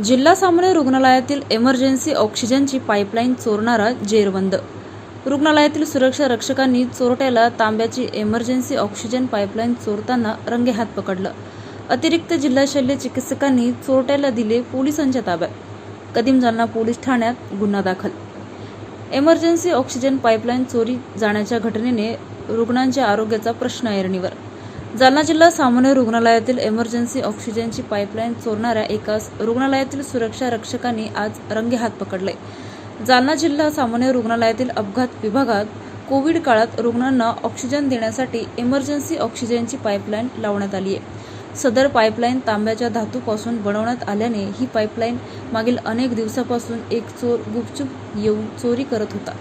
जिल्हा सामान्य रुग्णालयातील इमर्जन्सी ऑक्सिजनची पाईपलाईन चोरणारा जेरबंद. रुग्णालयातील सुरक्षा रक्षकांनी चोरट्याला तांब्याची इमर्जन्सी ऑक्सिजन पाईपलाईन चोरताना रंगेहात पकडलं. अतिरिक्त जिल्हा शल्य चिकित्सकांनी चोरट्याला दिले पोलिसांच्या ताब्यात. कदीम जालना पोलीस ठाण्यात गुन्हा दाखल. इमर्जन्सी ऑक्सिजन पाईपलाईन चोरी जाण्याच्या घटनेने रुग्णांच्या आरोग्याचा प्रश्न ऐरणीवर जालना जिल्हा सामान्य रुग्णालयातील इमर्जन्सी ऑक्सिजनची पाईपलाईन चोरणाऱ्या एकास रुग्णालयातील सुरक्षा रक्षकांनी आज रंगेहात पकडले. जालना जिल्हा सामान्य रुग्णालयातील अपघात विभागात कोविड काळात रुग्णांना ऑक्सिजन देण्यासाठी इमर्जन्सी ऑक्सिजनची पाईपलाईन लावण्यात आली आहे सदर पाईपलाईन तांब्याच्या धातूपासून बनवण्यात आल्याने ही पाईपलाईन मागील अनेक दिवसापासून एक चोर गुपचूप येऊन चोरी करत होता.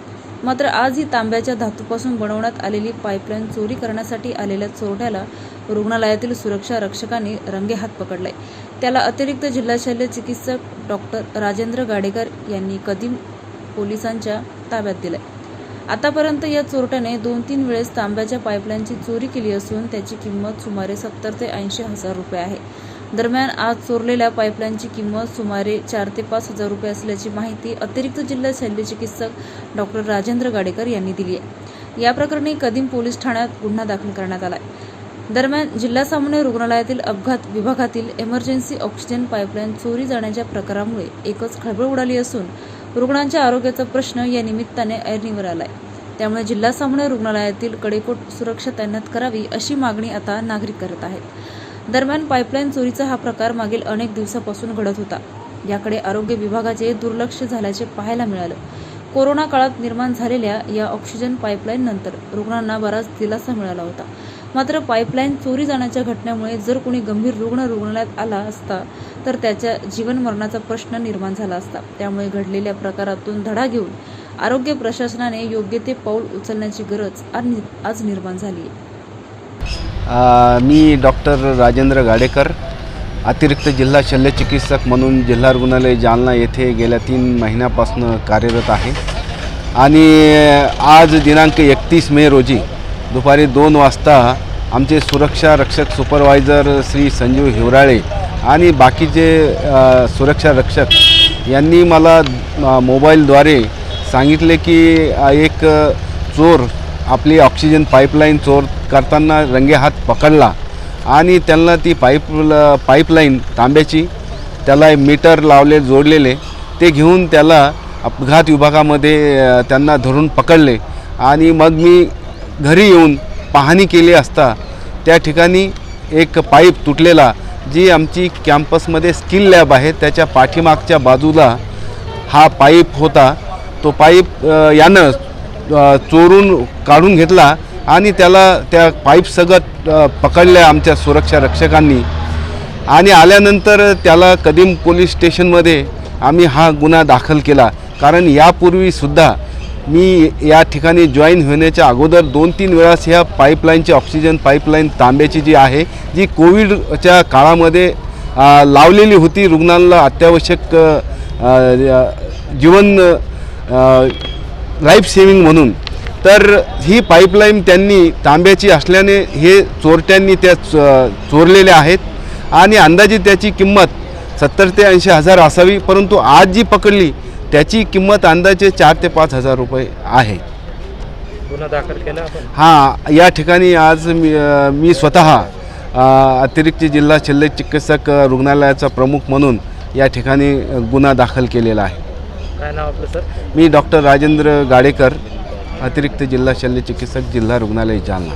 मात्र आज ही तांब्याच्या धातूपासून बनवण्यात आलेली पाईपलाईन चोरी करण्यासाठी आलेल्या चोरट्याला रुग्णालयातील सुरक्षा रक्षकांनी रंगेहात पकडलाय त्याला अतिरिक्त जिल्हा शल्य चिकित्सक डॉक्टर राजेंद्र गाडेकर यांनी कदीम पोलिसांच्या ताब्यात दिलाय. आतापर्यंत या चोरट्याने दोन तीन वेळेस तांब्याच्या पाईपलाईनची चोरी केली असून त्याची किंमत सुमारे सत्तर ते ऐंशी हजार रुपये आहे. दरम्यान आज चोरलेल्या पाईपलाईनची किंमत सुमारे चार ते पाच हजार रुपये असल्याची माहिती अतिरिक्त जिल्हा शल्य चिकित्सक डॉक्टर राजेंद्र गाडेकर यांनी दिली आहे. या प्रकरणी कदीम पोलीस ठाण्यात गुन्हा दाखल करण्यात आला दरम्यान जिल्हा सामान्य रुग्णालयातील अपघात विभागातील इमर्जन्सी ऑक्सिजन पाईपलाईन चोरी जाण्याच्या प्रकारामुळे एकच खळबळ उडाली असून रुग्णांच्या आरोग्याचा प्रश्न या निमित्ताने ऐरणीवर आलाय. त्यामुळे जिल्हा सामान्य रुग्णालयातील कडेकोट सुरक्षा तैनात करावी अशी मागणी आता नागरिक करत आहेत. दरम्यान पाईपलाईन चोरीचा हा प्रकार मागील अनेक दिवसापासून घडत होता. याकडे आरोग्य विभागाचे दुर्लक्ष झाल्याचे पाहायला मिळालं. कोरोना काळात निर्माण झालेल्या या ऑक्सिजन पाईपलाईन नंतर रुग्णांना बराच दिलासा मिळाला होता. मात्र पाईपलाईन चोरी जाण्याच्या घटनेमुळे जर कोणी गंभीर रुग्ण रुग्णालयात आला असता तर त्याच्या जीवनमरणाचा प्रश्न निर्माण झाला असता. त्यामुळे घडलेल्या प्रकारातून धडा घेऊन आरोग्य प्रशासनाने योग्य ते पाऊल उचलण्याची गरज आज आज निर्माण झाली आहे. मी डॉक्टर राजेंद्र गाडेकर अतिरिक्त जिल्हा शल्यचिकित्सक म्हणून जिल्हा रुग्णालय जालना येथे गेल्या तीन महिन्यापासून कार्यरत आहे. आणि आज दिनांक एकतीस मे रोजी दुपारी दोन वाजता आमचे सुरक्षा रक्षक सुपरवायझर श्री संजीव हिवराळे आणि बाकीचे सुरक्षा रक्षक यांनी मला मोबाईलद्वारे सांगितले की एक चोर आपली ऑक्सिजन पाईपलाईन चोर करताना रंगे हात पकडला. आणि त्यांना ती पाईप पाईपलाईन तांब्याची त्याला मीटर लावले जोडलेले ते घेऊन त्याला अपघात विभागामध्ये त्यांना धरून पकडले. आणि मग मी घरी येऊन पाहणी केली असता त्या ठिकाणी एक पाईप तुटलेला जी आमची कॅम्पसमध्ये स्किल लॅब आहे त्याच्या पाठीमागच्या बाजूला हा पाईप होता. तो पाईप यानं चोरून काढून घेतला आणि त्याला त्या पाईपसगत पकडल्या आमच्या सुरक्षा रक्षकांनी. आणि आल्यानंतर त्याला कदीम पोलीस स्टेशनमध्ये आम्ही हा गुन्हा दाखल केला. कारण यापूर्वीसुद्धा मी या ठिकाणी जॉईन होण्याच्या अगोदर दोन तीन वेळास ह्या पाईपलाईनची ऑक्सिजन पाईपलाईन तांब्याची जी आहे जी कोविडच्या काळामध्ये लावलेली होती रुग्णांना अत्यावश्यक जीवन लाईफ सेविंग म्हणून. तर ही पाईपलाईन त्यांनी तांब्याची असल्याने हे चोरट्यांनी त्या चोरलेल्या आहेत. आणि अंदाजे त्याची किंमत सत्तर ते ऐंशी हजार असावी परंतु आज जी पकडली त्याची किंमत अंदाजे चार ते पाच हजार रुपये आहे. गुन्हा दाखल केला हां या ठिकाणी आज मी मी स्वतः अतिरिक्त जिल्हा शल्य चिकित्सक रुग्णालयाचा प्रमुख म्हणून या ठिकाणी गुन्हा दाखल केलेला आहे. काय नाव आपलं सर? मी डॉक्टर राजेंद्र गाडेकर अतिरिक्त जिल्हा शल्य चिकित्सक जिल्हा रुग्णालय जालना.